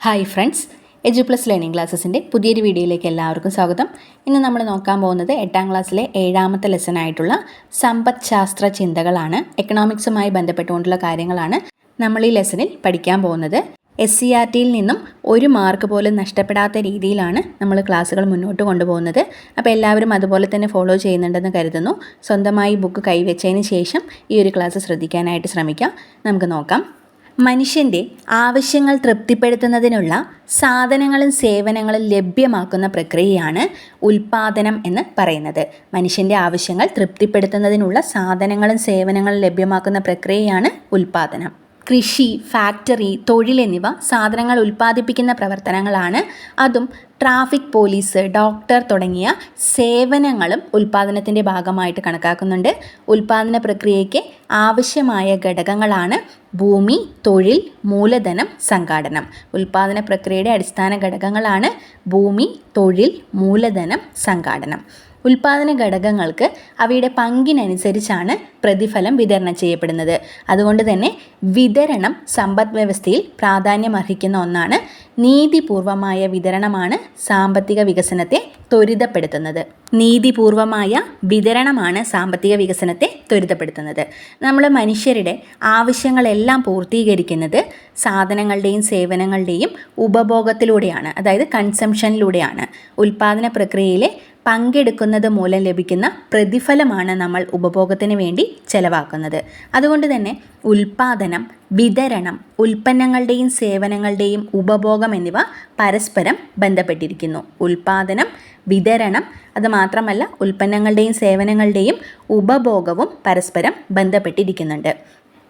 Hi friends edu plus learning ക്ലാസ്സസിന്റെ പുതിയൊരു വീഡിയോയിലേക്ക് എല്ലാവർക്കും സ്വാഗതം. ഇന്ന് നമ്മൾ നോക്കാൻ പോകുന്നത് എട്ടാം ക്ലാസ്സിലെ ഏഴാമത്തെ ലെസൺ ആയിട്ടുള്ള സമ്പദ് ശാസ്ത്ര ചിന്തകളാണ്. എക്കണോമിക്സുമായി ബന്ധപ്പെട്ടുകൊണ്ടുള്ള കാര്യങ്ങളാണ് നമ്മൾ ഈ ലെസണിൽ പഠിക്കാൻ പോകുന്നത്. എസ് സി ആർ ടിയിൽ നിന്നും ഒരു മാർക്ക് പോലും നഷ്ടപ്പെടാത്ത രീതിയിലാണ് നമ്മൾ ക്ലാസ്സുകൾ മുന്നോട്ട് കൊണ്ടുപോകുന്നത്. അപ്പോൾ എല്ലാവരും അതുപോലെ തന്നെ ഫോളോ ചെയ്യുന്നുണ്ടെന്ന് കരുതുന്നു. സ്വന്തമായി ബുക്ക് കൈവച്ചതിന് ശേഷം ഈ ഒരു ക്ലാസ് ശ്രദ്ധിക്കാനായിട്ട് ശ്രമിക്കാം. നമുക്ക് നോക്കാം. മനുഷ്യന്റെ ആവശ്യങ്ങൾ തൃപ്തിപ്പെടുത്തുന്നതിനുള്ള സാധനങ്ങളും സേവനങ്ങളും ലഭ്യമാക്കുന്ന പ്രക്രിയയാണ് ഉൽപാദനം എന്ന് പറയുന്നത്. മനുഷ്യന്റെ ആവശ്യങ്ങൾ തൃപ്തിപ്പെടുത്തുന്നതിനുള്ള സാധനങ്ങളും സേവനങ്ങളും ലഭ്യമാക്കുന്ന പ്രക്രിയയാണ് ഉൽപാദനം. കൃഷി ഫാക്ടറി തൊഴിൽ എന്നിവ സാധനങ്ങൾ ഉൽപ്പാദിപ്പിക്കുന്ന പ്രവർത്തനങ്ങളാണ്. അതും ട്രാഫിക് പോലീസ് ഡോക്ടർ തുടങ്ങിയ സേവനങ്ങളും ഉൽപ്പാദനത്തിന്റെ ഭാഗമായിട്ട് കണക്കാക്കുന്നുണ്ട്. ഉൽപ്പാദന പ്രക്രിയയ്ക്ക് ആവശ്യമായ ഘടകങ്ങളാണ് ഭൂമി തൊഴിൽ മൂലധനം സംഘാടനം. ഉൽപ്പാദന പ്രക്രിയയുടെ അടിസ്ഥാന ഘടകങ്ങളാണ് ഭൂമി തൊഴിൽ മൂലധനം സംഘാടനം. ഉൽപാദന ഘടകങ്ങൾക്ക് അവയുടെ പങ്കിനനുസരിച്ചാണ് പ്രതിഫലം വിതരണം ചെയ്യപ്പെടുന്നത്. അതുകൊണ്ട് തന്നെ വിതരണം സമ്പദ് വ്യവസ്ഥയിൽ പ്രാധാന്യം അർഹിക്കുന്ന ഒന്നാണ്. നീതിപൂർവമായ വിതരണമാണ് സാമ്പത്തിക വികസനത്തെ ത്വരിതപ്പെടുത്തുന്നത്. നീതിപൂർവമായ വിതരണമാണ് സാമ്പത്തിക വികസനത്തെ ത്വരിതപ്പെടുത്തുന്നത്. നമ്മൾ മനുഷ്യരുടെ ആവശ്യങ്ങളെല്ലാം പൂർത്തീകരിക്കുന്നത് സാധനങ്ങളുടെയും സേവനങ്ങളുടെയും ഉപഭോഗത്തിലൂടെയാണ്. അതായത് കൺസംഷനിലൂടെയാണ് ഉൽപാദന പ്രക്രിയയിലെ പങ്കെടുക്കുന്നത് മൂലം ലഭിക്കുന്ന പ്രതിഫലമാണ് നമ്മൾ ഉപഭോഗത്തിന് വേണ്ടി ചെലവാക്കുന്നത്. അതുകൊണ്ട് തന്നെ ഉൽപാദനം വിതരണം ഉൽപ്പന്നങ്ങളുടെയും സേവനങ്ങളുടെയും ഉപഭോഗം എന്നിവ പരസ്പരം ബന്ധപ്പെട്ടിരിക്കുന്നു. ഉൽപാദനം വിതരണം അതുമാത്രമല്ല ഉൽപ്പന്നങ്ങളുടെയും സേവനങ്ങളുടെയും ഉപഭോഗവും പരസ്പരം ബന്ധപ്പെട്ടിരിക്കുന്നുണ്ട്.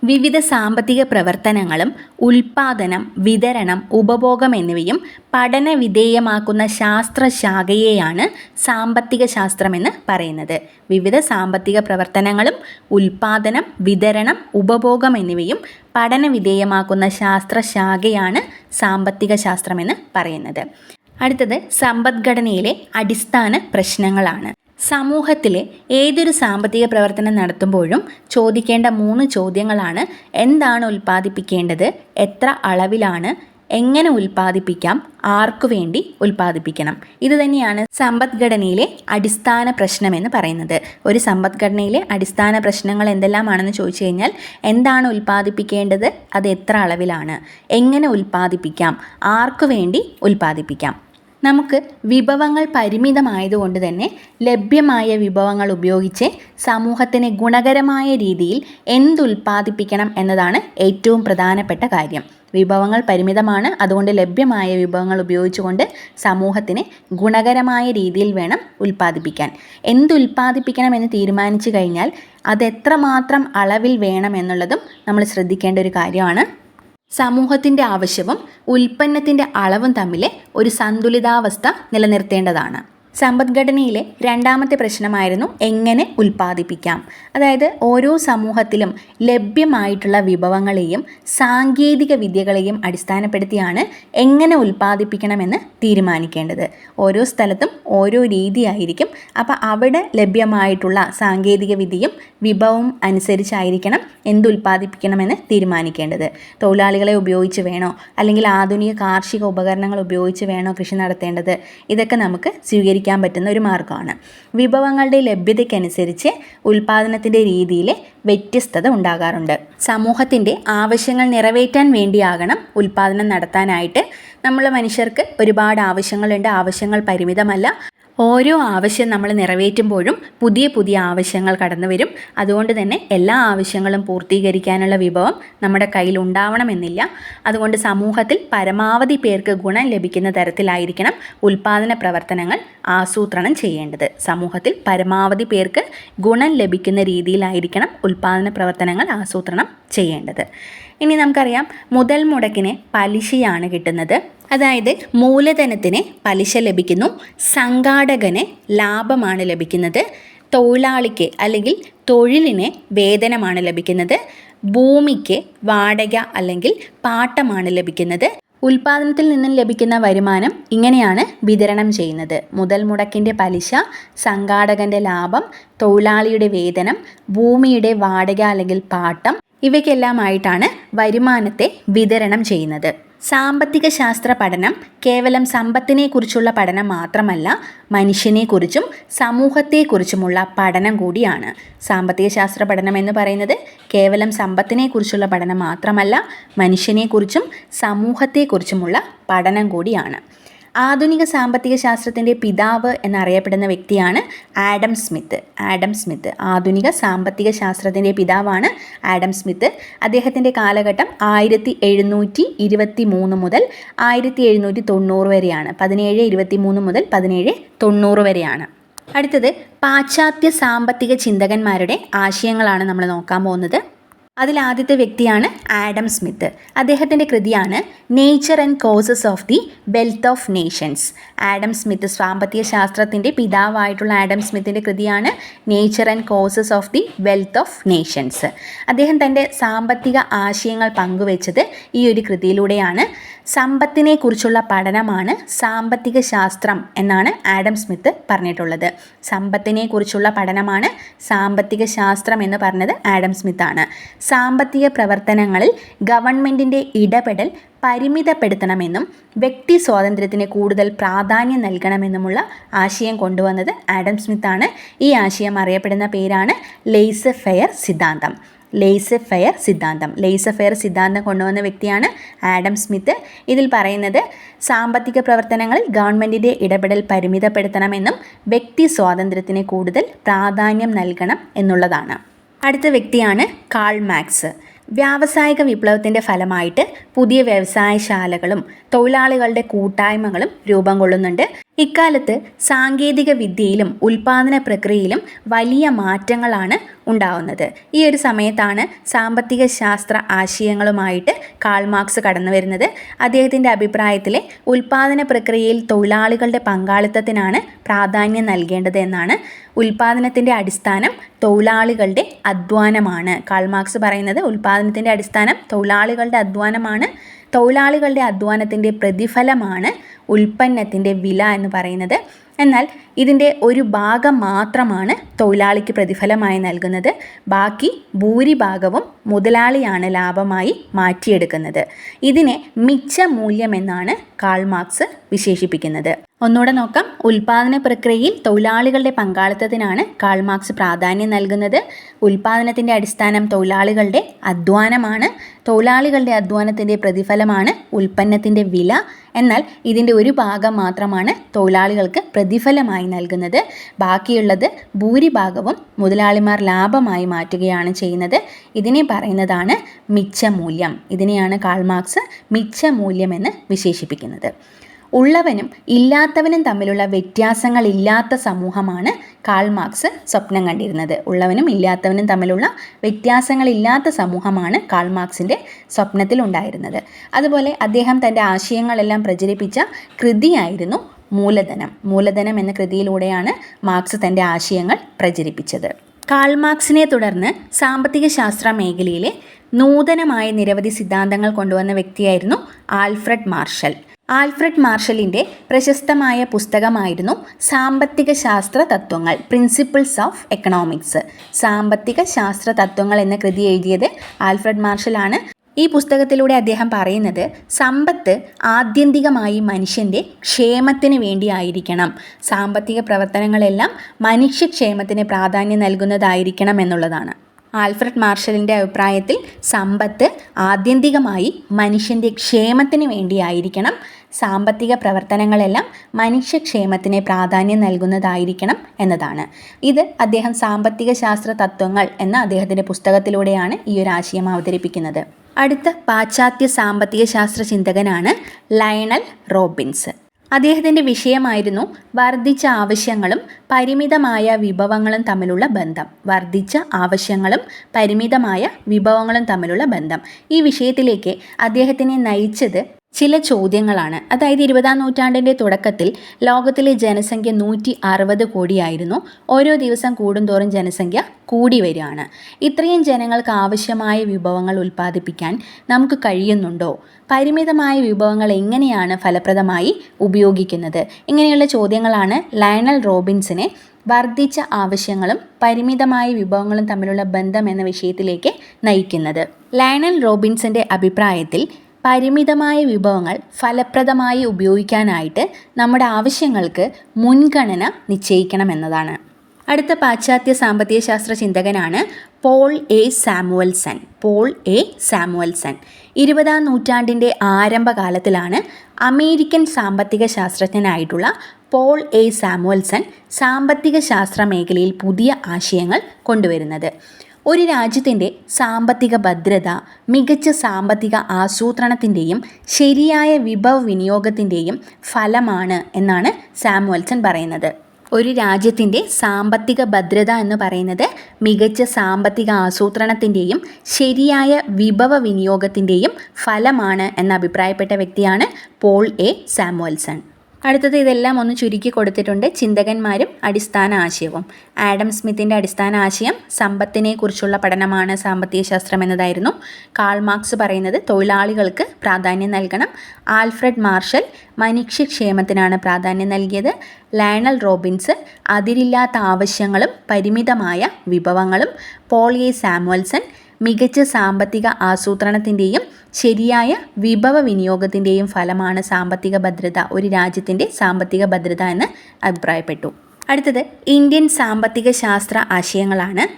വിവിധ സാമ്പത്തിക പ്രവർത്തനങ്ങളും ഉൽപാദനം വിതരണം ഉപഭോഗം എന്നിവയും പഠന വിധേയമാക്കുന്ന ശാസ്ത്രശാഖയെയാണ് സാമ്പത്തിക ശാസ്ത്രമെന്ന് പറയുന്നത്. വിവിധ സാമ്പത്തിക പ്രവർത്തനങ്ങളും ഉൽപാദനം വിതരണം ഉപഭോഗം എന്നിവയും പഠന വിധേയമാക്കുന്ന ശാസ്ത്രശാഖയാണ് സാമ്പത്തിക ശാസ്ത്രമെന്ന് പറയുന്നത്. അടുത്തത് സമ്പദ്ഘടനയിലെ അടിസ്ഥാന പ്രശ്നങ്ങളാണ്. സമൂഹത്തിലെ ഏതൊരു സാമ്പത്തിക പ്രവർത്തനം നടത്തുമ്പോഴും ചോദിക്കേണ്ട മൂന്ന് ചോദ്യങ്ങളാണ്. എന്താണ് ഉൽപ്പാദിപ്പിക്കേണ്ടത്? എത്ര അളവിലാണ്? എങ്ങനെ ഉൽപ്പാദിപ്പിക്കാം? ആർക്കു വേണ്ടി ഉൽപ്പാദിപ്പിക്കണം? ഇത് തന്നെയാണ് സമ്പദ്ഘടനയിലെ അടിസ്ഥാന പ്രശ്നമെന്ന് പറയുന്നത്. ഒരു സമ്പദ്ഘടനയിലെ അടിസ്ഥാന പ്രശ്നങ്ങൾ എന്തെല്ലാമാണെന്ന് ചോദിച്ചു കഴിഞ്ഞാൽ എന്താണ് ഉൽപ്പാദിപ്പിക്കേണ്ടത്? അത് എത്ര അളവിലാണ്? എങ്ങനെ ഉൽപ്പാദിപ്പിക്കാം? ആർക്കു വേണ്ടി ഉൽപ്പാദിപ്പിക്കാം? നമുക്ക് വിഭവങ്ങൾ പരിമിതമായതുകൊണ്ട് തന്നെ ലഭ്യമായ വിഭവങ്ങൾ ഉപയോഗിച്ച് സമൂഹത്തിന് ഗുണകരമായ രീതിയിൽ എന്തുൽപ്പാദിപ്പിക്കണം എന്നതാണ് ഏറ്റവും പ്രധാനപ്പെട്ട കാര്യം. വിഭവങ്ങൾ പരിമിതമാണ് അതുകൊണ്ട് ലഭ്യമായ വിഭവങ്ങൾ ഉപയോഗിച്ചുകൊണ്ട് സമൂഹത്തിന് ഗുണകരമായ രീതിയിൽ വേണം ഉൽപ്പാദിപ്പിക്കാൻ. എന്തുൽപ്പാദിപ്പിക്കണം എന്ന് തീരുമാനിച്ചു കഴിഞ്ഞാൽ അതെത്രമാത്രം അളവിൽ വേണം എന്നുള്ളതും നമ്മൾ ശ്രദ്ധിക്കേണ്ട ഒരു കാര്യമാണ്. സമൂഹത്തിന്റെ ആവശ്യവും ഉൽപ്പന്നത്തിന്റെ അളവും തമ്മിലെ ഒരു സന്തുലിതാവസ്ഥ നിലനിർത്തേണ്ടതാണ്. സമ്പദ്ഘടനയിലെ രണ്ടാമത്തെ പ്രശ്നമായിരുന്നു എങ്ങനെ ഉൽപ്പാദിപ്പിക്കാം. അതായത് ഓരോ സമൂഹത്തിലും ലഭ്യമായിട്ടുള്ള വിഭവങ്ങളെയും സാങ്കേതിക വിദ്യകളെയും അടിസ്ഥാനപ്പെടുത്തിയാണ് എങ്ങനെ ഉൽപ്പാദിപ്പിക്കണമെന്ന് തീരുമാനിക്കേണ്ടത്. ഓരോ സ്ഥലത്തും ഓരോ രീതിയായിരിക്കും. അപ്പോൾ അവിടെ ലഭ്യമായിട്ടുള്ള സാങ്കേതിക വിദ്യയും വിഭവവും അനുസരിച്ചായിരിക്കണം എന്തുൽപ്പാദിപ്പിക്കണമെന്ന് തീരുമാനിക്കേണ്ടത്. തൊഴിലാളികളെ ഉപയോഗിച്ച് വേണോ? അല്ലെങ്കിൽ ആധുനിക കാർഷിക ഉപകരണങ്ങൾ ഉപയോഗിച്ച് വേണോ കൃഷി നടത്തേണ്ടത്? ഇതൊക്കെ നമുക്ക് സ്വീകരിക്കാൻ ഉപയോഗിക്കാൻ പറ്റുന്ന ഒരു മാർഗമാണ്. വിഭവങ്ങളുടെ ലഭ്യതയ്ക്കനുസരിച്ച് ഉൽപ്പാദനത്തിന്റെ രീതിയിൽ വ്യത്യസ്തത ഉണ്ടാകാറുണ്ട്. സമൂഹത്തിന്റെ ആവശ്യങ്ങൾ നിറവേറ്റാൻ വേണ്ടിയാകണം ഉൽപ്പാദനം നടത്താനായിട്ട്. നമ്മൾ മനുഷ്യർക്ക് ഒരുപാട് ആവശ്യങ്ങളുണ്ട്. ആവശ്യങ്ങൾ പരിമിതമല്ല. ഓരോ ആവശ്യം നമ്മൾ നിറവേറ്റുമ്പോഴും പുതിയ പുതിയ ആവശ്യങ്ങൾ കടന്നു വരും. അതുകൊണ്ട് തന്നെ എല്ലാ ആവശ്യങ്ങളും പൂർത്തീകരിക്കാനുള്ള വിഭവം നമ്മുടെ കയ്യിൽ ഉണ്ടാവണമെന്നില്ല. അതുകൊണ്ട് സമൂഹത്തിൽ പരമാവധി പേർക്ക് ഗുണം ലഭിക്കുന്ന തരത്തിലായിരിക്കണം ഉൽപ്പാദന പ്രവർത്തനങ്ങൾ ആസൂത്രണം ചെയ്യേണ്ടത്. സമൂഹത്തിൽ പരമാവധി പേർക്ക് ഗുണം ലഭിക്കുന്ന രീതിയിലായിരിക്കണം ഉൽപ്പാദന പ്രവർത്തനങ്ങൾ ആസൂത്രണം ചെയ്യേണ്ടത്. ഇനി നമുക്കറിയാം മുതൽ മുടക്കിന് പലിശയാണ് കിട്ടുന്നത്. അതായത് മൂലധനത്തിന് പലിശ ലഭിക്കുന്നു സംഘാടകന് ലാഭമാണ് ലഭിക്കുന്നത് തൊഴിലാളിക്ക് അല്ലെങ്കിൽ തൊഴിലിന് വേതനമാണ് ലഭിക്കുന്നത് ഭൂമിക്ക് വാടക അല്ലെങ്കിൽ പാട്ടമാണ് ലഭിക്കുന്നത്. ഉൽപാദനത്തിൽ നിന്നും ലഭിക്കുന്ന വരുമാനം ഇങ്ങനെയാണ് വിതരണം ചെയ്യുന്നത്. മുതൽ മുടക്കിന്റെ പലിശ സംഘാടകന്റെ ലാഭം തൊഴിലാളിയുടെ വേതനം ഭൂമിയുടെ വാടക അല്ലെങ്കിൽ പാട്ടം ഇവയ്ക്കെല്ലാമായിട്ടാണ് വരുമാനത്തെ വിതരണം ചെയ്യുന്നത്. സാമ്പത്തിക ശാസ്ത്ര പഠനം കേവലം സമ്പത്തിനെക്കുറിച്ചുള്ള പഠനം മാത്രമല്ല മനുഷ്യനെക്കുറിച്ചും സമൂഹത്തെക്കുറിച്ചുമുള്ള പഠനം കൂടിയാണ്. സാമ്പത്തിക ശാസ്ത്ര പഠനം എന്ന് പറയുന്നത് കേവലം സമ്പത്തിനെക്കുറിച്ചുള്ള പഠനം മാത്രമല്ല മനുഷ്യനെക്കുറിച്ചും സമൂഹത്തെക്കുറിച്ചുമുള്ള പഠനം കൂടിയാണ്. ആധുനിക സാമ്പത്തിക ശാസ്ത്രത്തിന്റെ പിതാവ് എന്നറിയപ്പെടുന്ന വ്യക്തിയാണ് ആഡം സ്മിത്ത്. ആഡം സ്മിത്ത് ആധുനിക സാമ്പത്തിക ശാസ്ത്രത്തിന്റെ പിതാവാണ് ആഡം സ്മിത്ത്. അദ്ദേഹത്തിന്റെ കാലഘട്ടം ആയിരത്തി എഴുന്നൂറ്റി ഇരുപത്തി മൂന്ന് മുതൽ ആയിരത്തി എഴുന്നൂറ്റി തൊണ്ണൂറ് വരെയാണ്. പതിനേഴ് ഇരുപത്തി മൂന്ന് മുതൽ പതിനേഴ് തൊണ്ണൂറ് വരെയാണ്. അടുത്തത് പാശ്ചാത്യ സാമ്പത്തിക ചിന്തകന്മാരുടെ ആശയങ്ങളാണ് നമ്മൾ നോക്കാൻ പോകുന്നത്. അതിൽ ആദ്യത്തെ വ്യക്തിയാണ് ആഡം സ്മിത്ത്. അദ്ദേഹത്തിന്റെ കൃതിയാണ് nature and causes of the wealth of nations Adam Smith സാമ്പത്തിക ശാസ്ത്രത്തിന്റെ പിതാവായിട്ടുള്ള ആഡം സ്മിത്തിന്റെ കൃതിയാണ് nature and causes of the wealth of nations അദ്ദേഹം തന്റെ സാമ്പത്തിക ആശയങ്ങൾ പങ്കുവച്ചത് ഈ ഒരു കൃതിയിലൂടെയാണ്. സമ്പത്തിനെക്കുറിച്ചുള്ള പഠനമാണ് സാമ്പത്തിക ശാസ്ത്രം എന്നാണ് ആഡം സ്മിത്ത് പറഞ്ഞിട്ടുള്ളത്. സമ്പത്തിനെക്കുറിച്ചുള്ള പഠനമാണ് സാമ്പത്തിക ശാസ്ത്രം എന്ന് പറഞ്ഞത് ആഡം സ്മിത്താണ്. സാമ്പത്തിക പ്രവർത്തനങ്ങളിൽ ഗവൺമെന്റിന്റെ ഇടപെടൽ പരിമിതപ്പെടുത്തണമെന്നും വ്യക്തി സ്വാതന്ത്ര്യത്തിന് കൂടുതൽ പ്രാധാന്യം നൽകണമെന്നുമുള്ള ആശയം കൊണ്ടുവന്നത് ആഡം സ്മിത്താണ്. ഈ ആശയം അറിയപ്പെടുന്ന പേരാണ് ലെയ്സ് ഫെയർ സിദ്ധാന്തം. ലെയ്സ് ഫെയർ സിദ്ധാന്തം. ലെയ്സ് ഫെയർ സിദ്ധാന്തം കൊണ്ടുവന്ന വ്യക്തിയാണ് ആഡം സ്മിത്ത്. ഇതിൽ പറയുന്നത് സാമ്പത്തിക പ്രവർത്തനങ്ങളിൽ ഗവൺമെന്റിന്റെ ഇടപെടൽ പരിമിതപ്പെടുത്തണമെന്നും വ്യക്തി സ്വാതന്ത്ര്യത്തിന് കൂടുതൽ പ്രാധാന്യം നൽകണം എന്നുള്ളതാണ്. അടുത്ത വ്യക്തിയാണ് കാൾ മാക്സ്. വ്യാവസായിക വിപ്ലവത്തിന്റെ ഫലമായിട്ട് പുതിയ വ്യവസായശാലകളും തൊഴിലാളികളുടെ കൂട്ടായ്മകളും രൂപം കൊള്ളുന്നുണ്ട്. ഇക്കാലത്ത് സാങ്കേതിക വിദ്യയിലും ഉൽപാദന പ്രക്രിയയിലും വലിയ മാറ്റങ്ങളാണ് ഉണ്ടാവുന്നത്. ഈ ഒരു സമയത്താണ് സാമ്പത്തിക ശാസ്ത്ര ആശയങ്ങളുമായിട്ട് കാൾമാർക്സ് കടന്നു വരുന്നത്. അദ്ദേഹത്തിന്റെ അഭിപ്രായത്തിലെ ഉൽപാദന പ്രക്രിയയിൽ തൊഴിലാളികളുടെ പങ്കാളിത്തത്തിനാണ് പ്രാധാന്യം നൽകേണ്ടത് എന്നാണ് ഉൽപാദനത്തിന്റെ അടിസ്ഥാനം തൊഴിലാളികളുടെ അധ്വാനമാണ്. കാൾമാർക്സ് പറയുന്നത് ഉൽപാദനത്തിന്റെ അടിസ്ഥാനം തൊഴിലാളികളുടെ അധ്വാനമാണ്. തൊഴിലാളികളുടെ അധ്വാനത്തിന്റെ പ്രതിഫലമാണ് ഉൽപ്പന്നത്തിന്റെ വില എന്ന് പറയുന്നത്. എന്നാൽ ഇതിന്റെ ഒരു ഭാഗം മാത്രമാണ് തൊഴിലാളിക്ക് പ്രതിഫലമായി നൽകുന്നത്. ബാക്കി ഭൂരിഭാഗവും മുതലാളിയാണ് ലാഭമായി മാറ്റിയെടുക്കുന്നത്. ഇതിനെ മിച്ച മൂല്യം എന്നാണ് കാൾ മാർക്സ് വിശേഷിപ്പിക്കുന്നത്. ഒന്നുകൂടെ നോക്കാം. ഉൽപാദന പ്രക്രിയയിൽ തൊഴിലാളികളുടെ പങ്കാളിത്തത്തിനാണ് കാൾ മാർക്സ് പ്രാധാന്യം നൽകുന്നത്. ഉൽപാദനത്തിന്റെ അടിസ്ഥാനം തൊഴിലാളികളുടെ അധ്വാനമാണ്. തൊഴിലാളികളുടെ അധ്വാനത്തിന്റെ പ്രതിഫലമാണ് ഉൽപ്പന്നത്തിന്റെ വില എന്നാൽ ഇതിന്റെ ഒരു ഭാഗം മാത്രമാണ് തൊഴിലാളികൾക്ക് പ്രതിഫലമായി നൽകുന്നത്. ബാക്കിയുള്ളത് ഭൂരിഭാഗവും മുതലാളിമാർ ലാഭമായി മാറ്റുകയാണ് ചെയ്യുന്നത്. ഇതിനെ പറയുന്നതാണ് മിച്ചമൂല്യം. ഇതിനെയാണ് കാൾമാർക്സ് മിച്ചമൂല്യം എന്ന് വിശേഷിപ്പിക്കുന്നത്. ഉള്ളവനും ഇല്ലാത്തവനും തമ്മിലുള്ള വ്യത്യാസങ്ങളില്ലാത്ത സമൂഹമാണ് കാൾ മാർക്സ് സ്വപ്നം കണ്ടിരുന്നത്. ഉള്ളവനും ഇല്ലാത്തവനും തമ്മിലുള്ള വ്യത്യാസങ്ങളില്ലാത്ത സമൂഹമാണ് കാൾ മാർക്സിന്റെ സ്വപ്നത്തിൽ ഉണ്ടായിരുന്നത്. അതുപോലെ അദ്ദേഹം തന്റെ ആശയങ്ങളെല്ലാം പ്രചരിപ്പിച്ച കൃതിയായിരുന്നു മൂലധനം. മൂലധനം എന്ന കൃതിയിലൂടെയാണ് മാർക്സ് തന്റെ ആശയങ്ങൾ പ്രചരിപ്പിച്ചത്. കാൾ മാർക്സിനെ തുടർന്ന് സാമ്പത്തിക ശാസ്ത്ര മേഖലയിലെ നൂതനമായ നിരവധി സിദ്ധാന്തങ്ങൾ കൊണ്ടുവന്ന വ്യക്തിയായിരുന്നു ആൽഫ്രഡ് മാർഷൽ ആൽഫ്രഡ് മാർഷലിന്റെ പ്രശസ്തമായ പുസ്തകമായിരുന്നു സാമ്പത്തിക ശാസ്ത്ര തത്വങ്ങൾ പ്രിൻസിപ്പിൾസ് ഓഫ് എക്കണോമിക്സ് സാമ്പത്തിക ശാസ്ത്ര തത്വങ്ങൾ എന്ന കൃതി എഴുതിയത് ആൽഫ്രഡ് മാർഷലാണ്. ഈ പുസ്തകത്തിലൂടെ അദ്ദേഹം പറയുന്നത് സമ്പത്ത് ആത്യന്തികമായി മനുഷ്യന്റെ ക്ഷേമത്തിന് വേണ്ടിയായിരിക്കണം. സാമ്പത്തിക പ്രവർത്തനങ്ങളെല്ലാം മനുഷ്യക്ഷേമത്തിന് പ്രാധാന്യം നൽകുന്നതായിരിക്കണം എന്നുള്ളതാണ്. ആൽഫ്രഡ് മാർഷലിന്റെ അഭിപ്രായത്തിൽ സമ്പത്ത് ആത്യന്തികമായി മനുഷ്യന്റെ ക്ഷേമത്തിന് വേണ്ടിയായിരിക്കണം. സാമ്പത്തിക പ്രവർത്തനങ്ങളെല്ലാം മനുഷ്യക്ഷേമത്തിന് പ്രാധാന്യം നൽകുന്നതായിരിക്കണം എന്നതാണ്. ഇത് അദ്ദേഹം സാമ്പത്തിക ശാസ്ത്ര തത്വങ്ങൾ എന്ന അദ്ദേഹത്തിന്റെ പുസ്തകത്തിലൂടെയാണ് ഈ ഒരു ആശയം അവതരിപ്പിക്കുന്നത്. അടുത്ത പാശ്ചാത്യ സാമ്പത്തിക ശാസ്ത്ര ചിന്തകനാണ് ലയണൽ റോബിൻസ്. അദ്ദേഹത്തിന്റെ വിഷയമായിരുന്നു വർദ്ധിച്ച ആവശ്യങ്ങളും പരിമിതമായ വിഭവങ്ങളും തമ്മിലുള്ള ബന്ധം. വർദ്ധിച്ച ആവശ്യങ്ങളും പരിമിതമായ വിഭവങ്ങളും തമ്മിലുള്ള ബന്ധം. ഈ വിഷയത്തിലേക്ക് അദ്ദേഹത്തിനെ നയിച്ചത് ചില ചോദ്യങ്ങളാണ്. അതായത് ഇരുപതാം നൂറ്റാണ്ടിന്റെ തുടക്കത്തിൽ ലോകത്തിലെ ജനസംഖ്യ നൂറ്റി അറുപത് കോടിയായിരുന്നു. ഓരോ ദിവസം കൂടുന്തോറും ജനസംഖ്യ കൂടി വരികയാണ്. ഇത്രയും ജനങ്ങൾക്ക് ആവശ്യമായ വിഭവങ്ങൾ ഉൽപ്പാദിപ്പിക്കാൻ നമുക്ക് കഴിയുന്നുണ്ടോ? പരിമിതമായ വിഭവങ്ങൾ എങ്ങനെയാണ് ഫലപ്രദമായി ഉപയോഗിക്കുന്നത്? ഇങ്ങനെയുള്ള ചോദ്യങ്ങളാണ് ലയണൽ റോബിൻസിനെ വർദ്ധിച്ച ആവശ്യങ്ങളും പരിമിതമായ വിഭവങ്ങളും തമ്മിലുള്ള ബന്ധം എന്ന വിഷയത്തിലേക്ക് നയിക്കുന്നത്. ലയണൽ റോബിൻസിന്റെ അഭിപ്രായത്തിൽ പരിമിതമായ വിഭവങ്ങൾ ഫലപ്രദമായി ഉപയോഗിക്കാനായിട്ട് നമ്മുടെ ആവശ്യങ്ങൾക്ക് മുൻഗണന നിശ്ചയിക്കണമെന്നതാണ് അടുത്ത പാശ്ചാത്യ സാമ്പത്തിക ശാസ്ത്ര ചിന്തകനാണ് Paul A Samuelson. Paul A Samuelson. ഇരുപതാം നൂറ്റാണ്ടിന്റെ ആരംഭകാലത്തിലാണ് അമേരിക്കൻ സാമ്പത്തിക ശാസ്ത്രജ്ഞനായിട്ടുള്ള പോൾ എ സാമുവൽസൺ സാമ്പത്തിക ശാസ്ത്ര മേഖലയിൽ പുതിയ ആശയങ്ങൾ കൊണ്ടുവരുന്നത്. ഒരു രാജ്യത്തിന്റെ സാമ്പത്തിക ഭദ്രത മികച്ച സാമ്പത്തിക ആസൂത്രണത്തിന്റെയും ശരിയായ വിഭവ വിനിയോഗത്തിന്റെയും ഫലമാണ് എന്നാണ് സാമുവൽസൺ പറയുന്നത്. ഒരു രാജ്യത്തിന്റെ സാമ്പത്തിക ഭദ്രത എന്ന് പറയുന്നത് മികച്ച സാമ്പത്തിക ആസൂത്രണത്തിന്റെയും ശരിയായ വിഭവ വിനിയോഗത്തിന്റെയും ഫലമാണ് എന്ന് അഭിപ്രായപ്പെട്ട വ്യക്തിയാണ് പോൾ എ സാമുവൽസൺ. അടുത്തത് ഇതെല്ലാം ഒന്ന് ചുരുക്കി കൊടുത്തിട്ടുണ്ട് ചിന്തകന്മാരും അടിസ്ഥാന ആശയവും. ആഡം സ്മിത്തിന്റെ അടിസ്ഥാന ആശയം സമ്പത്തിനെക്കുറിച്ചുള്ള പഠനമാണ് സാമ്പത്തിക ശാസ്ത്രം എന്നതായിരുന്നു. കാൾ മാർക്സ് പറയുന്നത് തൊഴിലാളികൾക്ക് പ്രാധാന്യം നൽകണം. ആൽഫ്രഡ് മാർഷൽ മനുഷ്യക്ഷേമത്തിനാണ് പ്രാധാന്യം നൽകിയത്. ലയണൽ റോബിൻസ് അതിരില്ലാത്ത ആവശ്യങ്ങളും പരിമിതമായ വിഭവങ്ങളും. പോളിയെ സാമുവൽസൺ മികച്ച സാമ്പത്തിക ആസൂത്രണത്തിന്റെയും ശരിയായ വിഭവ വിനിയോഗത്തിന്റെയും ഫലമാണ് സാമ്പത്തിക ഭദ്രത ഒരു രാജ്യത്തിന്റെ സാമ്പത്തിക ഭദ്രത എന്ന് അഭിപ്രായപ്പെട്ടു. അടുത്തത് ഇന്ത്യൻ സാമ്പത്തിക ശാസ്ത്ര ആശയങ്ങളാണ്.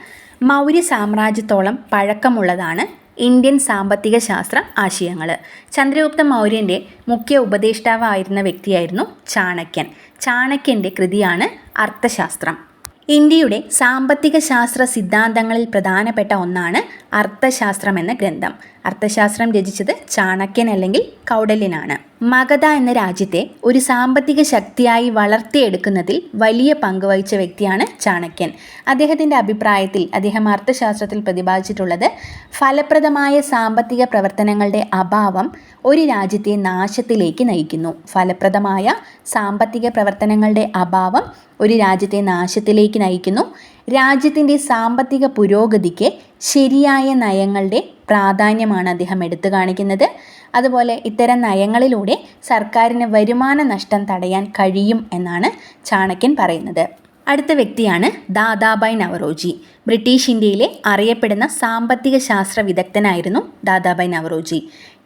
മൗര്യ സാമ്രാജ്യത്തോളം പഴക്കമുള്ളതാണ് ഇന്ത്യൻ സാമ്പത്തിക ശാസ്ത്ര ആശയങ്ങൾ ചന്ദ്രഗുപ്ത മൗര്യന്റെ മുഖ്യ ഉപദേഷ്ടാവായിരുന്ന വ്യക്തിയായിരുന്നു ചാണക്യൻ. ചാണക്യന്റെ കൃതിയാണ് അർത്ഥശാസ്ത്രം. ഇന്ത്യയുടെ സാമ്പത്തിക ശാസ്ത്ര സിദ്ധാന്തങ്ങളിൽ പ്രധാനപ്പെട്ട ഒന്നാണ് അർത്ഥശാസ്ത്രം എന്ന ഗ്രന്ഥം. അർത്ഥശാസ്ത്രം രചിച്ചത് ചാണക്യൻ അല്ലെങ്കിൽ കൗടല്യനാണ്. മഗധ എന്ന രാജ്യത്തെ ഒരു സാമ്പത്തിക ശക്തിയായി വളർത്തിയെടുക്കുന്നതിൽ വലിയ പങ്ക് വഹിച്ച വ്യക്തിയാണ് ചാണക്യൻ. അദ്ദേഹത്തിന്റെ അഭിപ്രായത്തിൽ അദ്ദേഹം അർത്ഥശാസ്ത്രത്തിൽ പ്രതിപാദിച്ചിട്ടുള്ളത് ഫലപ്രദമായ സാമ്പത്തിക പ്രവർത്തനങ്ങളുടെ അഭാവം ഒരു രാജ്യത്തെ നാശത്തിലേക്ക് നയിക്കുന്നു. ഫലപ്രദമായ സാമ്പത്തിക പ്രവർത്തനങ്ങളുടെ അഭാവം ഒരു രാജ്യത്തെ നാശത്തിലേക്ക് നയിക്കുന്നു. രാജ്യത്തിന്റെ സാമ്പത്തിക പുരോഗതിക്ക് ശരിയായ നയങ്ങളുടെ പ്രാധാന്യമാണ് അദ്ദേഹം എടുത്തു കാണിക്കുന്നത്. അതുപോലെ ഇത്തരം നയങ്ങളിലൂടെ സർക്കാരിന് വരുമാന നഷ്ടം തടയാൻ കഴിയും എന്നാണ് ചാണക്യൻ പറയുന്നത്. അടുത്ത വ്യക്തിയാണ് ദാദാബായ് നവറോജി. ബ്രിട്ടീഷ് ഇന്ത്യയിലെ അറിയപ്പെടുന്ന സാമ്പത്തിക ശാസ്ത്ര വിദഗ്ധനായിരുന്നു ദാദാബായ് നവറോജി.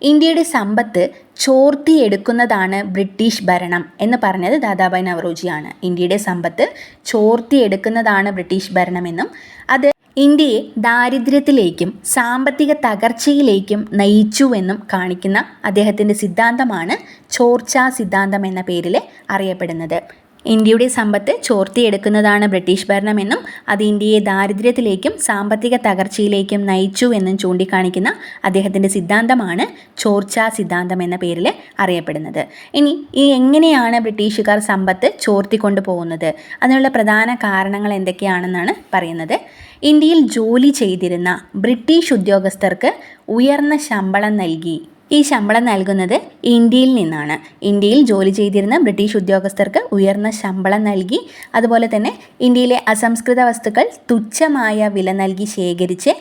ഇന്ത്യയുടെ സമ്പത്ത് ചോർത്തിയെടുക്കുന്നതാണ് ബ്രിട്ടീഷ് ഭരണം എന്ന് പറഞ്ഞത് ദാദാബായ് നവറോജിയാണ്. ഇന്ത്യയുടെ സമ്പത്ത് ചോർത്തിയെടുക്കുന്നതാണ് ബ്രിട്ടീഷ് ഭരണമെന്നും അത് ഇന്ത്യയെ ദാരിദ്ര്യത്തിലേക്കും സാമ്പത്തിക തകർച്ചയിലേക്കും നയിച്ചുവെന്നും കാണിക്കുന്ന അദ്ദേഹത്തിന്റെ സിദ്ധാന്തമാണ് ചോർച്ചാ സിദ്ധാന്തം എന്ന പേരിൽ അറിയപ്പെടുന്നത്. ഇന്ത്യയുടെ സമ്പത്ത് ചോർത്തിയെടുക്കുന്നതാണ് ബ്രിട്ടീഷ് ഭരണമെന്നും അത് ഇന്ത്യയെ ദാരിദ്ര്യത്തിലേക്കും സാമ്പത്തിക തകർച്ചയിലേക്കും നയിച്ചു എന്നും ചൂണ്ടിക്കാണിക്കുന്ന അദ്ദേഹത്തിന്റെ സിദ്ധാന്തമാണ് ചോർച്ച സിദ്ധാന്തം എന്ന പേരിൽ അറിയപ്പെടുന്നത്. ഇനി ഈ എങ്ങനെയാണ് ബ്രിട്ടീഷുകാർ സമ്പത്ത് ചോർത്തിക്കൊണ്ടു പോകുന്നത് അതിനുള്ള പ്രധാന കാരണങ്ങൾ എന്തൊക്കെയാണെന്നാണ് പറയുന്നത്. ഇന്ത്യയിൽ ജോലി ചെയ്തിരുന്ന ബ്രിട്ടീഷ് ഉദ്യോഗസ്ഥർക്ക് ഉയർന്ന ശമ്പളം നൽകി. ഈ ശമ്പളം നൽകുന്നത് ഇന്ത്യയിൽ നിന്നാണ്. ഇന്ത്യയിൽ ജോലി ചെയ്തിരുന്ന ബ്രിട്ടീഷ് ഉദ്യോഗസ്ഥർക്ക് ഉയർന്ന ശമ്പളം നൽകി അതുപോലെ തന്നെ ഇന്ത്യയിലെ അസംസ്കൃത വസ്തുക്കൾ തുച്ഛമായ വില നൽകി ശേഖരിച്ച്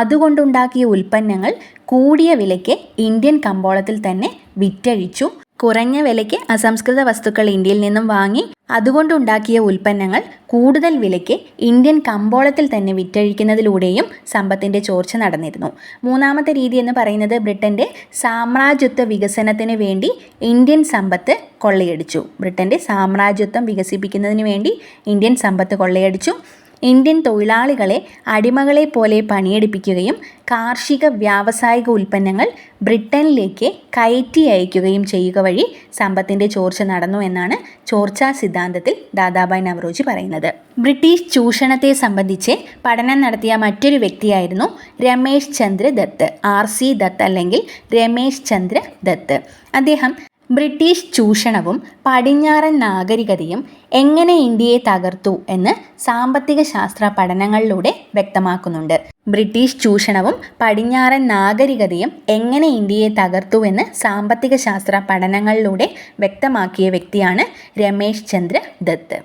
അതുകൊണ്ടുണ്ടാക്കിയ ഉൽപ്പന്നങ്ങൾ കൂടിയ വിലയ്ക്ക് ഇന്ത്യൻ കമ്പോളത്തിൽ തന്നെ വിറ്റഴിച്ചു. കുറഞ്ഞ വിലയ്ക്ക് അസംസ്കൃത വസ്തുക്കൾ ഇന്ത്യയിൽ നിന്നും വാങ്ങി അതുകൊണ്ടുണ്ടാക്കിയ ഉൽപ്പന്നങ്ങൾ കൂടുതൽ വിലയ്ക്ക് ഇന്ത്യൻ കമ്പോളത്തിൽ തന്നെ വിറ്റഴിക്കുന്നതിലൂടെയും സമ്പത്തിന്റെ ചോർച്ച നടന്നിരുന്നു. മൂന്നാമത്തെ രീതി എന്ന് പറയുന്നത് ബ്രിട്ടന്റെ സാമ്രാജ്യത്വ വികസനത്തിന് വേണ്ടി ഇന്ത്യൻ സമ്പത്ത് കൊള്ളയടിച്ചു. ബ്രിട്ടന്റെ സാമ്രാജ്യത്വം വികസിപ്പിക്കുന്നതിന് വേണ്ടി ഇന്ത്യൻ സമ്പത്ത് കൊള്ളയടിച്ചു. ഇന്ത്യൻ തൊഴിലാളികളെ അടിമകളെ പോലെ പണിയെടുപ്പിക്കുകയും കാർഷിക വ്യാവസായിക ഉൽപ്പന്നങ്ങൾ ബ്രിട്ടനിലേക്ക് കയറ്റി അയക്കുകയും ചെയ്യുക വഴി സമ്പത്തിന്റെ ചോർച്ച നടന്നു എന്നാണ് ചോർച്ചാ സിദ്ധാന്തത്തിൽ ദാദാബായ് നവറോജി പറയുന്നത്. ബ്രിട്ടീഷ് ചൂഷണത്തെ സംബന്ധിച്ച് പഠനം നടത്തിയ മറ്റൊരു വ്യക്തിയായിരുന്നു രമേശ് ചന്ദ്ര ദത്ത് ആർ സി ദത്ത് അല്ലെങ്കിൽ രമേശ് ചന്ദ്ര ദത്ത്. അദ്ദേഹം ബ്രിട്ടീഷ് ചൂഷണവും പടിഞ്ഞാറൻ നാഗരികതയും എങ്ങനെ ഇന്ത്യയെ തകർത്തു എന്ന് സാമ്പത്തിക ശാസ്ത്ര പഠനങ്ങളിലൂടെ വ്യക്തമാക്കുന്നുണ്ട്. ബ്രിട്ടീഷ് ചൂഷണവും പടിഞ്ഞാറൻ നാഗരികതയും എങ്ങനെ ഇന്ത്യയെ തകർത്തു എന്ന് സാമ്പത്തിക ശാസ്ത്ര പഠനങ്ങളിലൂടെ വ്യക്തമാക്കിയ വ്യക്തിയാണ് രമേശ് ചന്ദ്ര ദത്ത്.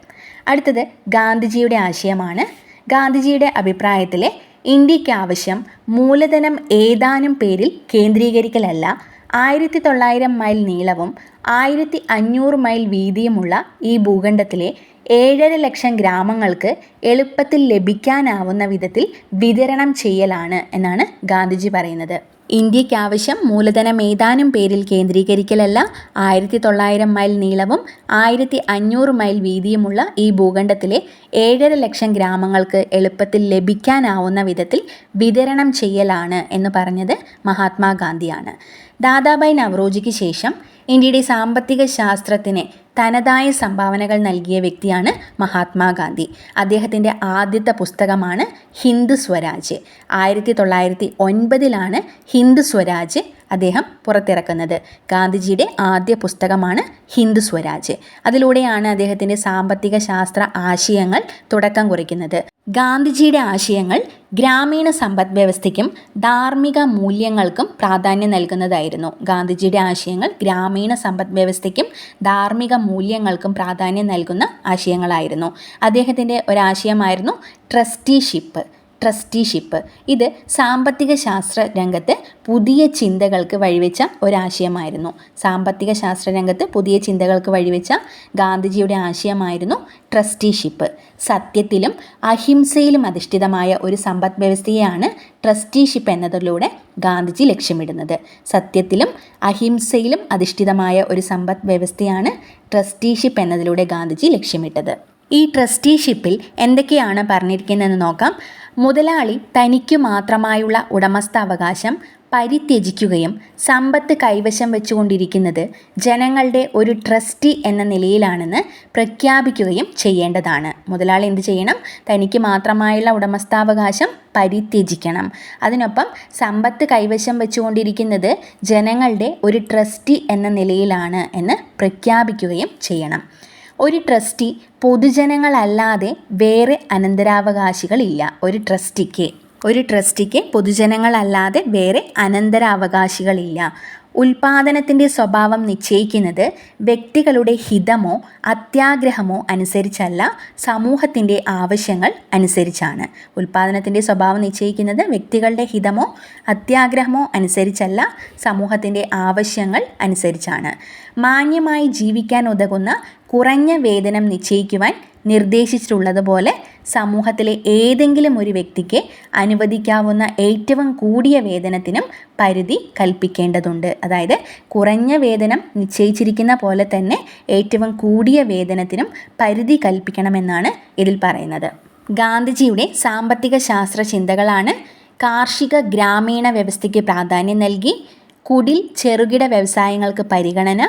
അടുത്തത് ഗാന്ധിജിയുടെ ആശയമാണ്. ഗാന്ധിജിയുടെ അഭിപ്രായത്തിലെ ഇന്ത്യയ്ക്ക് ആവശ്യം മൂലധനം ഏതാനും പേരിൽ കേന്ദ്രീകരിക്കലല്ല ആയിരത്തി തൊള്ളായിരം മൈൽ നീളവും ആയിരത്തി അഞ്ഞൂറ് മൈൽ വീതിയുമുള്ള ഈ ഭൂഖണ്ഡത്തിലെ ഏഴര ലക്ഷം ഗ്രാമങ്ങൾക്ക് എളുപ്പത്തിൽ ലഭിക്കാനാവുന്ന വിധത്തിൽ വിതരണം ചെയ്യലാണ് എന്നാണ് ഗാന്ധിജി പറയുന്നത്. ഇന്ത്യക്കാവശ്യം മൂലധനം ഏതാനും പേരിൽ കേന്ദ്രീകരിക്കലല്ല ആയിരത്തി തൊള്ളായിരം മൈൽ നീളവും ആയിരത്തി അഞ്ഞൂറ് മൈൽ വീതിയുമുള്ള ഈ ഭൂഖണ്ഡത്തിലെ ഏഴര ലക്ഷം ഗ്രാമങ്ങൾക്ക് എളുപ്പത്തിൽ ലഭിക്കാനാവുന്ന വിധത്തിൽ വിതരണം ചെയ്യലാണ് എന്ന് പറഞ്ഞത് മഹാത്മാഗാന്ധിയാണ്. ദാദാബായ് നവറോജിക്ക് ശേഷം ഇന്ത്യയുടെ സാമ്പത്തിക ശാസ്ത്രത്തിന് തനതായ സംഭാവനകൾ നൽകിയ വ്യക്തിയാണ് മഹാത്മാഗാന്ധി. അദ്ദേഹത്തിന്റെ ആദ്യത്തെ പുസ്തകമാണ് ഹിന്ദു സ്വരാജ്. ആയിരത്തി തൊള്ളായിരത്തി ഒൻപതിലാണ് ഹിന്ദു സ്വരാജ് അദ്ദേഹം പുറത്തിറക്കുന്നത്. ഗാന്ധിജിയുടെ ആദ്യ പുസ്തകമാണ് ഹിന്ദു സ്വരാജ്. അതിലൂടെയാണ് അദ്ദേഹത്തിന്റെ സാമ്പത്തിക ശാസ്ത്ര ആശയങ്ങൾ തുടക്കം കുറിക്കുന്നത്. ഗാന്ധിജിയുടെ ആശയങ്ങൾ ഗ്രാമീണ സമ്പദ് വ്യവസ്ഥയ്ക്കും ധാർമ്മിക മൂല്യങ്ങൾക്കും പ്രാധാന്യം നൽകുന്നതായിരുന്നു. ഗാന്ധിജിയുടെ ആശയങ്ങൾ ഗ്രാമീണ സമ്പദ് വ്യവസ്ഥയ്ക്കും ധാർമ്മിക മൂല്യങ്ങൾക്കും പ്രാധാന്യം നൽകുന്ന ആശയങ്ങളായിരുന്നു. അദ്ദേഹത്തിന്റെ ഒരാശയമായിരുന്നു ട്രസ്റ്റിഷിപ്പ്. ട്രസ്റ്റിഷിപ്പ്. ഇത് സാമ്പത്തിക ശാസ്ത്ര രംഗത്ത് പുതിയ ചിന്തകൾക്ക് വഴിവെച്ച ഒരാശയമായിരുന്നു. സാമ്പത്തിക ശാസ്ത്ര രംഗത്ത് പുതിയ ചിന്തകൾക്ക് വഴിവെച്ച ഗാന്ധിജിയുടെ ആശയമായിരുന്നു ട്രസ്റ്റിഷിപ്പ്. സത്യത്തിലും അഹിംസയിലും അധിഷ്ഠിതമായ ഒരു സമ്പദ് വ്യവസ്ഥയെയാണ് ട്രസ്റ്റിഷിപ്പ് എന്നതിലൂടെ ഗാന്ധിജി ലക്ഷ്യമിടുന്നത്. സത്യത്തിലും അഹിംസയിലും അധിഷ്ഠിതമായ ഒരു സമ്പദ് വ്യവസ്ഥയാണ് ട്രസ്റ്റിഷിപ്പ് എന്നതിലൂടെ ഗാന്ധിജി ലക്ഷ്യമിട്ടത്. ഈ ട്രസ്റ്റിഷിപ്പിൽ എന്തൊക്കെയാണ് പറഞ്ഞിരിക്കുന്നതെന്ന് നോക്കാം. മുതലാളി തനിക്കു മാത്രമായുള്ള ഉടമസ്ഥാവകാശം പരിത്യജിക്കുകയും സമ്പത്ത് കൈവശം വെച്ചുകൊണ്ടിരിക്കുന്നത് ജനങ്ങളുടെ ഒരു ട്രസ്റ്റി എന്ന നിലയിലാണെന്ന് പ്രഖ്യാപിക്കുകയും ചെയ്യേണ്ടതാണ്. മുതലാളി എന്ത് ചെയ്യണം? തനിക്ക് മാത്രമായുള്ള ഉടമസ്ഥാവകാശം പരിത്യജിക്കണം. അതിനൊപ്പം സമ്പത്ത് കൈവശം വെച്ചുകൊണ്ടിരിക്കുന്നത് ജനങ്ങളുടെ ഒരു ട്രസ്റ്റി എന്ന നിലയിലാണ് എന്ന് പ്രഖ്യാപിക്കുകയും ചെയ്യണം. ഒരു ട്രസ്റ്റി പൊതുജനങ്ങളല്ലാതെ വേറെ അനന്തരാവകാശികളില്ല. ഒരു ട്രസ്റ്റിക്ക്. ഒരു ട്രസ്റ്റിക്ക് പൊതുജനങ്ങളല്ലാതെ വേറെ അനന്തരാവകാശികളില്ല. ഉൽപാദനത്തിന്റെ സ്വഭാവം നിശ്ചയിക്കുന്നത് വ്യക്തികളുടെ ഹിതമോ അത്യാഗ്രഹമോ അനുസരിച്ചല്ല സമൂഹത്തിന്റെ ആവശ്യങ്ങൾ അനുസരിച്ചാണ്. ഉൽപാദനത്തിന്റെ സ്വഭാവം നിശ്ചയിക്കുന്നത് വ്യക്തികളുടെ ഹിതമോ അത്യാഗ്രഹമോ അനുസരിച്ചല്ല സമൂഹത്തിന്റെ ആവശ്യങ്ങൾ അനുസരിച്ചാണ്. മാന്യമായി ജീവിക്കാൻ ഉതകുന്ന കുറഞ്ഞ വേതനം നിശ്ചയിക്കുവാൻ നിർദ്ദേശിച്ചിട്ടുള്ളതുപോലെ സമൂഹത്തിലെ ഏതെങ്കിലും ഒരു വ്യക്തിക്ക് അനുവദിക്കാവുന്ന ഏറ്റവും കൂടിയ വേതനത്തിനും പരിധി കൽപ്പിക്കേണ്ടതുണ്ട്. അതായത് കുറഞ്ഞ വേതനം നിശ്ചയിച്ചിരിക്കുന്ന പോലെ തന്നെ ഏറ്റവും കൂടിയ വേതനത്തിനും പരിധി കൽപ്പിക്കണമെന്നാണ് ഇതിൽ പറയുന്നത്. ഗാന്ധിജിയുടെ സാമ്പത്തിക ശാസ്ത്ര ചിന്തകളാണ് കാർഷിക ഗ്രാമീണ വ്യവസ്ഥയ്ക്ക് പ്രാധാന്യം നൽകി കുടിൽ ചെറുകിട വ്യവസായങ്ങൾക്ക് പരിഗണന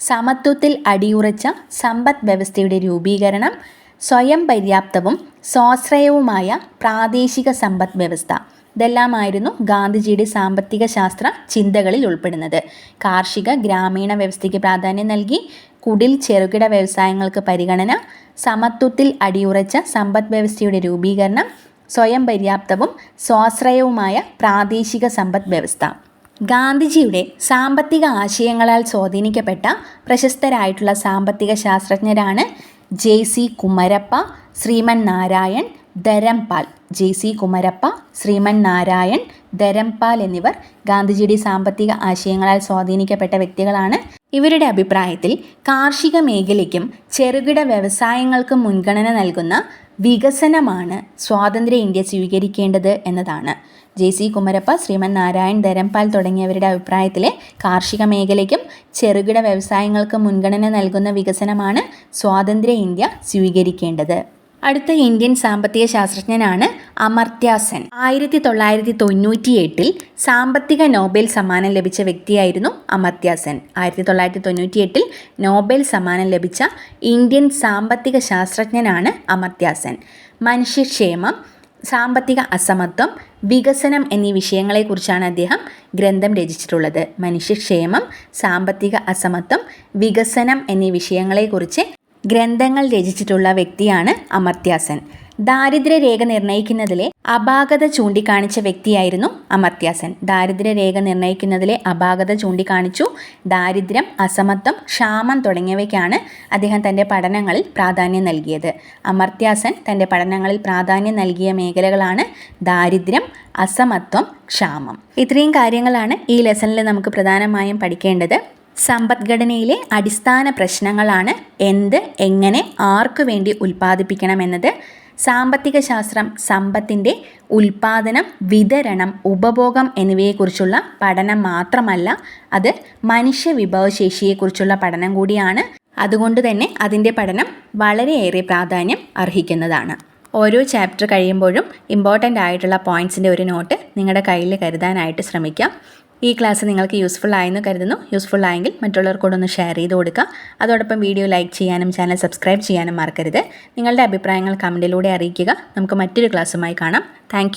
സമത്വത്തിൽ അടിയുറച്ച സമ്പദ് വ്യവസ്ഥയുടെ രൂപീകരണം സ്വയം പര്യാപ്തവും സ്വാശ്രയവുമായ പ്രാദേശിക സമ്പദ് വ്യവസ്ഥ. ഇതെല്ലാമായിരുന്നു ഗാന്ധിജിയുടെ സാമ്പത്തിക ശാസ്ത്ര ചിന്തകളിൽ ഉൾപ്പെടുന്നത്. കാർഷിക ഗ്രാമീണ വ്യവസ്ഥയ്ക്ക് പ്രാധാന്യം നൽകി കുടിൽ ചെറുകിട വ്യവസായങ്ങൾക്ക് പരിഗണന സമത്വത്തിൽ അടിയുറച്ച സമ്പദ് വ്യവസ്ഥയുടെ രൂപീകരണം സ്വയം പര്യാപ്തവും സ്വാശ്രയവുമായ പ്രാദേശിക സമ്പദ് വ്യവസ്ഥ. ഗാന്ധിജിയുടെ സാമ്പത്തിക ആശയങ്ങളാൽ സ്വാധീനിക്കപ്പെട്ട പ്രശസ്തരായിട്ടുള്ള സാമ്പത്തിക ശാസ്ത്രജ്ഞരാണ് J C Kumarappa Shriman Narayan Dharampal. J C Kumarappa Shriman Narayan Dharampal എന്നിവർ ഗാന്ധിജിയുടെ സാമ്പത്തിക ആശയങ്ങളാൽ സ്വാധീനിക്കപ്പെട്ട വ്യക്തികളാണ്. ഇവരുടെ അഭിപ്രായത്തിൽ കാർഷിക മേഖലയ്ക്കും ചെറുകിട വ്യവസായങ്ങൾക്കും മുൻഗണന നൽകുന്ന വികസനമാണ് സ്വാതന്ത്ര്യ ഇന്ത്യ സ്വീകരിക്കേണ്ടത് എന്നതാണ്. ജെ സി കുമരപ്പ ശ്രീമൻ നാരായൺ ധരംപാൽ തുടങ്ങിയവരുടെ അഭിപ്രായത്തിൽ കാർഷിക മേഖലയ്ക്കും ചെറുകിട വ്യവസായങ്ങൾക്ക് മുൻഗണന നൽകുന്ന വികസനമാണ് സ്വാതന്ത്ര്യ ഇന്ത്യ സ്വീകരിക്കേണ്ടത്. അടുത്ത ഇന്ത്യൻ സാമ്പത്തിക ശാസ്ത്രജ്ഞനാണ് അമർത്യാസൻ. സെൻ ആയിരത്തി തൊള്ളായിരത്തി തൊണ്ണൂറ്റി എട്ടിൽ സാമ്പത്തിക നോബൽ സമ്മാനം ലഭിച്ച വ്യക്തിയായിരുന്നു അമർത്യാസൻ. സെൻ ആയിരത്തി തൊള്ളായിരത്തി തൊണ്ണൂറ്റി എട്ടിൽ നോബൽ സമ്മാനം ലഭിച്ച ഇന്ത്യൻ സാമ്പത്തിക ശാസ്ത്രജ്ഞനാണ് അമർത്യാസൻ. സെൻ മനുഷ്യക്ഷേമം സാമ്പത്തിക അസമത്വം വികസനം എന്നീ വിഷയങ്ങളെക്കുറിച്ചാണ് അദ്ദേഹം ഗ്രന്ഥം രചിച്ചിട്ടുള്ളത്. മനുഷ്യക്ഷേമം സാമ്പത്തിക അസമത്വം വികസനം എന്നീ വിഷയങ്ങളെക്കുറിച്ച് ഗ്രന്ഥങ്ങൾ രചിച്ചിട്ടുള്ള വ്യക്തിയാണ് അമർത്യാസൻ. ദാരിദ്ര്യരേഖ നിർണയിക്കുന്നതിലെ അപാകത ചൂണ്ടിക്കാണിച്ച വ്യക്തിയായിരുന്നു അമർത്യാസൻ. ദാരിദ്ര്യരേഖ നിർണയിക്കുന്നതിലെ അപാകത ചൂണ്ടിക്കാണിച്ചു ദാരിദ്ര്യം അസമത്വം ക്ഷാമം തുടങ്ങിയവയ്ക്കാണ് അദ്ദേഹം തന്റെ പഠനങ്ങളിൽ പ്രാധാന്യം നൽകിയത്. അമർത്യാസൻ തന്റെ പഠനങ്ങളിൽ പ്രാധാന്യം നൽകിയ മേഖലകളാണ് ദാരിദ്ര്യം അസമത്വം ക്ഷാമം. ഇത്രയും കാര്യങ്ങളാണ് ഈ ലെസണിൽ നമുക്ക് പ്രധാനമായും പഠിക്കേണ്ടത്. സമ്പദ്ഘടനയിലെ അടിസ്ഥാന പ്രശ്നങ്ങളാണ് എന്ത് എങ്ങനെ ആർക്കു വേണ്ടി ഉൽപ്പാദിപ്പിക്കണമെന്നത് സാമ്പത്തിക ശാസ്ത്രം സമ്പത്തിന്റെ ഉൽപാദനം വിതരണം ഉപഭോഗം എന്നിവയെക്കുറിച്ചുള്ള പഠനം മാത്രമല്ല അത് മനുഷ്യ വിഭവശേഷിയെക്കുറിച്ചുള്ള പഠനം കൂടിയാണ്. അതുകൊണ്ട് തന്നെ അതിന്റെ പഠനം വളരെയേറെ പ്രാധാന്യം അർഹിക്കുന്നതാണ്. ഓരോ ചാപ്റ്റർ കഴിയുമ്പോഴും ഇമ്പോർട്ടന്റ് ആയിട്ടുള്ള പോയിന്റ്സിന്റെ ഒരു നോട്ട് നിങ്ങളുടെ കയ്യിൽ കരുതാനായിട്ട് ശ്രമിക്കാം. ഈ ക്ലാസ് നിങ്ങൾക്ക് യൂസ്ഫുൾ ആയെന്ന് കരുതുന്നു. യൂസ്ഫുൾ ആയെങ്കിൽ മറ്റുള്ളവർക്കൂടൊന്ന് ഷെയർ ചെയ്ത് കൊടുക്കുക അതോടൊപ്പം വീഡിയോ ലൈക്ക് ചെയ്യാനും ചാനൽ സബ്സ്ക്രൈബ് ചെയ്യാനും മറക്കരുത്. നിങ്ങളുടെ അഭിപ്രായങ്ങൾ കമന്റിലൂടെ അറിയിക്കുക. നമുക്ക് മറ്റൊരു ക്ലാസ്സുമായി കാണാം. താങ്ക്